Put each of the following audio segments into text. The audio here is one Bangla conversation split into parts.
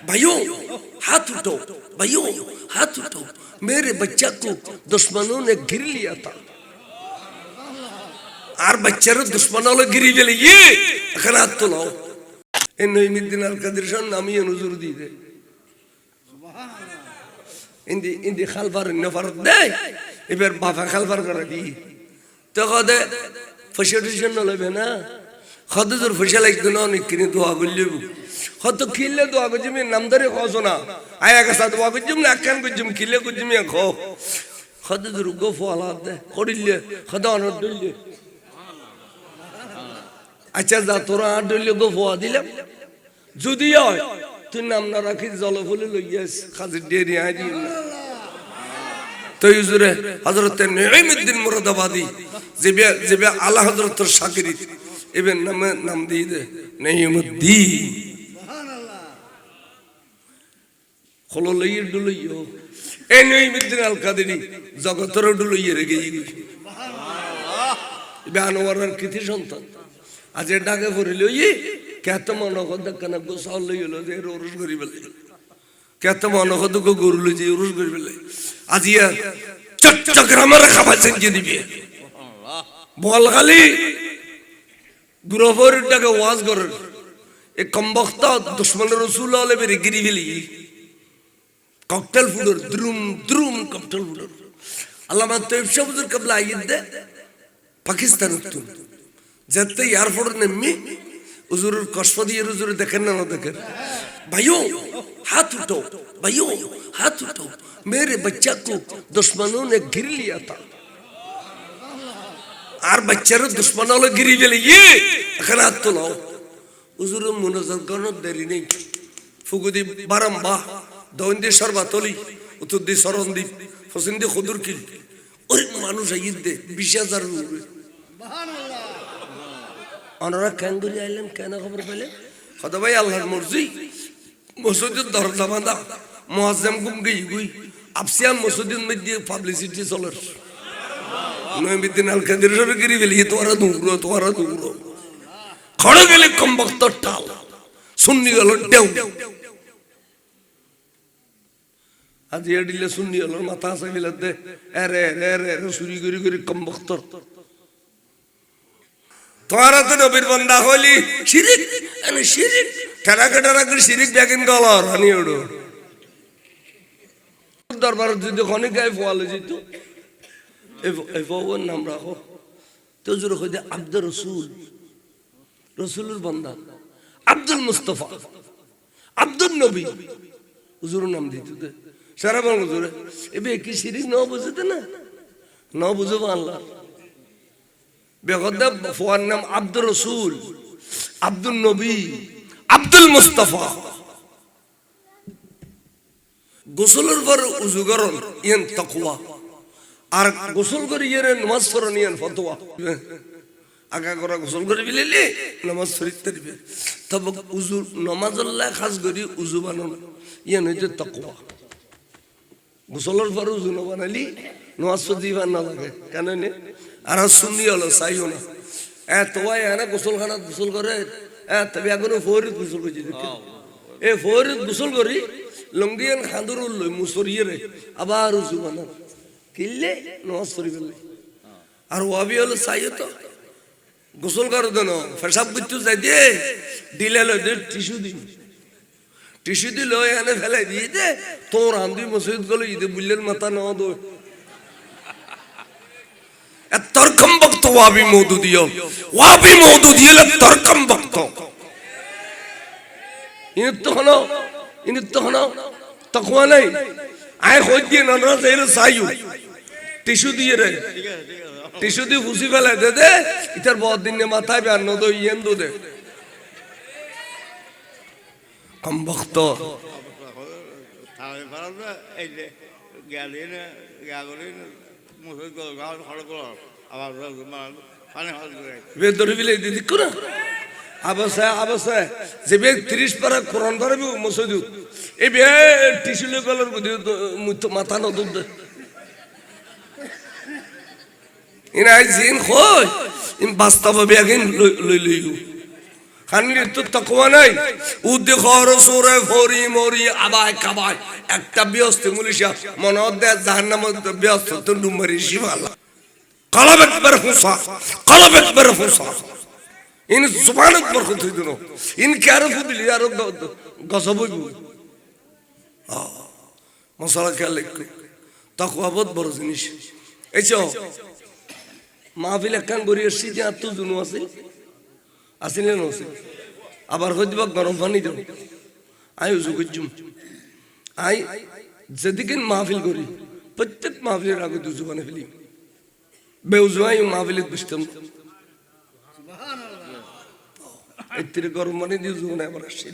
भाइयों हाथ उठो भाइयों हाथ उठो मेरे बच्चा को दुश्मनों ने गिर लिया था আর বাচ্চারা দুশ্মন হলো গিরি ফেলে ইয়ে এখানে হাত তোলাও এই নইমুদ্দিন আল কাদের সন নামিয়ে নজর দিয়ে দে ইন্দি ইন্দি খালবার নফারত দেয় এবার বাফা খালবার করে দি তো কদে ফসে টসে নলবে না কত দূর ফসে লাগতো না অনেক কিনে দোয়া করলে কত কিনলে দোয়া করছিম নাম ধরে খস না আয়া কাছা দোয়া করছিম না একখান করছিম কিলে করছিম খো কত দূর গো ফলা দে, করিলে কত অনর দিলে আচ্ছা যা তোরা আট ডইলে গো ফোয়া দিলাম। যদি হয়, তুই নাম না রাখি জল ফুলে লইয়াস খাজির ডেরি আই দিই না তো ইউজুরে হযরত নিঈমউদ্দিন মুরাদাবাদী যেবে যেবে আলা হযরতর শাকিরি এবেন নামে নাম দিয়ে দে নিঈমউদ্দিন খলো লইয়ে ডুলইও। এই নিঈমউদ্দিন আল কাদেরি জগতর ডুলইয়ে রেগে গই এবে আনোয়ারের কৃতি সন্তান। আজ এ ডাকে পড়িল ই মনে কত কেন গোসাল লই যে ওরস করি বেলে? কেত মনে কত গরু লই যে ওরস করি বেলে? আজ ইয়া চট্টগ্রামের খাবার সেঞ্জে দিবে। বল খালি গুরফর ডাকে ওয়াজ করেন। এ কমবক্তা দুশ্মন রসুল আলে বেরে গিরি ককটেল ফুডর দ্রুম দ্রুম ককটেল ফুডর আল্লামা তৈব শাহুজুর কাবলা আইয়দ দে পাকিস্তান তুন যেতে এয়ারপোর্ট নেমে হুজুরের কষ্ট দিয়ে হুজুরে দেখেন না না দেখেন भाइयों हाथ उठो भाइयों हाथ उठो मेरे बच्चा को दुश्मनों ने गिर लिया था আর বাচ্চারও দুশ্মন হলো গিরি ফেলে ইয়ে এখানে হাত তোলাও হুজুর মনোযোগ করানোর দেরি নেই ফুগুদি বারাম্বা দৈন দিয়ে সর্বাতলি উত্তর দিয়ে সরণদ্বীপ ফসিন দিয়ে খুদুর কিল। ওই মানুষ আইয়ে দে বিশ হাজার ওনারা কেন করে আইলেন? কেন খবর পেলেন? হয়তো ভাই আল্লাহর মর্জি। মসজিদের দরজা বাঁধা মহাজাম গুম গই গুই আফসিয়ান মসজিদের মধ্যে পাবলিসিটি চলার নয়মিদ্দিন আল কাদের সরে গিরি গেলি তোরা দুগুলো তোরা দুগুলো খড়ে গেলে কম বক্ত টাল শুননি গেল ডেউ আজ এডিলে শুননি গেল মাথা আছে বিলাতে এরে এরে এরে এরে চুরি করি করি কম বক্তর তোমারা তো নবীর বন্দা হলি শিরিক এনে শিরিক টেরাকে টেরাকে শিরিক ব্যাগিন গলর আনি ওড়ো দরবার যদি খনিক গায়ে ফোয়ালে যেত এই ফোয়ার নাম রাখো তো জোর হয়ে আব্দুর রসুল রসুলের বন্দা। আব্দুল মুস্তফা, আব্দুল নবী হুজুর নাম দিত সারা বল হুজুরে এবে কি শিরিক ন বুঝতে না? ন বুঝব আল্লাহ। বেগদ্দা ফোয়ার নাম আব্দুর রসুল আব্দুল নবী, আব্দুল মুস্তফা। গোসলের পর উজু করন, ইয়ান তাকওয়া। আর গোসল করে ইয়ের নামাজ পড়ন, ইয়ান ফতোয়া। আগা করা গোসল করে বিলেলে নামাজ দিবে তবে উজু নামাজ খাস করি উজু বানানো, ইয়ান হইতে তাকওয়া। গোসলের পর উজু না বানালি নামাজ দিবার না লাগে। কেন নে? আর শুনি হলো চাইও না এ তোয়াই এনে গোসল খানা গোসল করে, এ, তবে এখনও ফৌরিত গোসল করছি এ, ফৌরিত গোসল করি, লঙ্গিয়ান খান্দুর উল্লই মুসরিয়ে রে, আবার উজু বানান কিনলে পড়ি ফেললে আর ওয়াবি হলো চাইও তো। গোসল করো দেন ফেসাব করতে যাই দিয়ে দিলে টিস্যু দিন টিস্যু দিল এনে ফেলাই দিয়ে দে। তোর আন্দি মসজিদ গেল, ঈদে বুল্লের মাথা নেওয়া দো। তর্কম ভক্ত, ওয়াবি মৌদু দিও। ওয়াবি মৌদু তর্কম ভক্ত। ইনি তো হলো, ইনি তো হলো তখন নাই। আয় হই দিয়ে নানা যাইরে সাইউ টিস্যু দিয়ে রে। টিস্যু দিয়ে ফুসি ফেলে দে দে। ইতার বহুত দিনে মাথায় বের নদ ইয়েন দো দে কম ভক্ত তাহলে পারবে এই যে গেলি না গেলি না মুসুর গল গাল খড় গল আবার পানি আবসা যে বে 30 পারা কোরআন ধরবি মসজিদ এ বে মাথা ন দুধ ইনা জিন খোয় ইন বাস্তব বেগিন লই। খানলির তো তকওয়া নাই। উদ্দেখর সোরে ফরি মরি আবায় কাবায়। একটা ব্যস্ত মুলিশা মনত দেয় জাহান্নাম ব্যস্ত, তো ডুমারি শিবালা। কলব একবার হুসা কলব একবার হুসা। ইন জুবানত বরকত হইত না ইন কারও ফুদিলি, আর গসব হইব। মশলা খেয়াল একটু তকওয়া বহুত বড় জিনিস। এই চো মাহফিল একখান বরি এসছি যে আর তো জুনু আছে। আসিলেন আছে আবার হয়ে দিবা, গরম পানি দেব আই উজু করছুম আই যেদিকে মাহফিল করি, প্রত্যেক মাহফিলের আগে দুজু বানে ফেলি। বেউজুয়াই মাহফিলে বুঝতাম এত্তিরে গরম পানি দিয়ে উজু বানায় আবার আসছি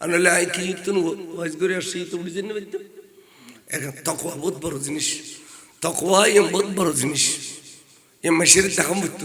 আর নাহলে আই কি তো ওয়াইজ করে আসছি, তো বুঝে নেবে এখন তকোয়া বহুত বড় জিনিস। তকোয়া এম বহুত বড় জিনিস। এ মাসের দেখাম বুঝতে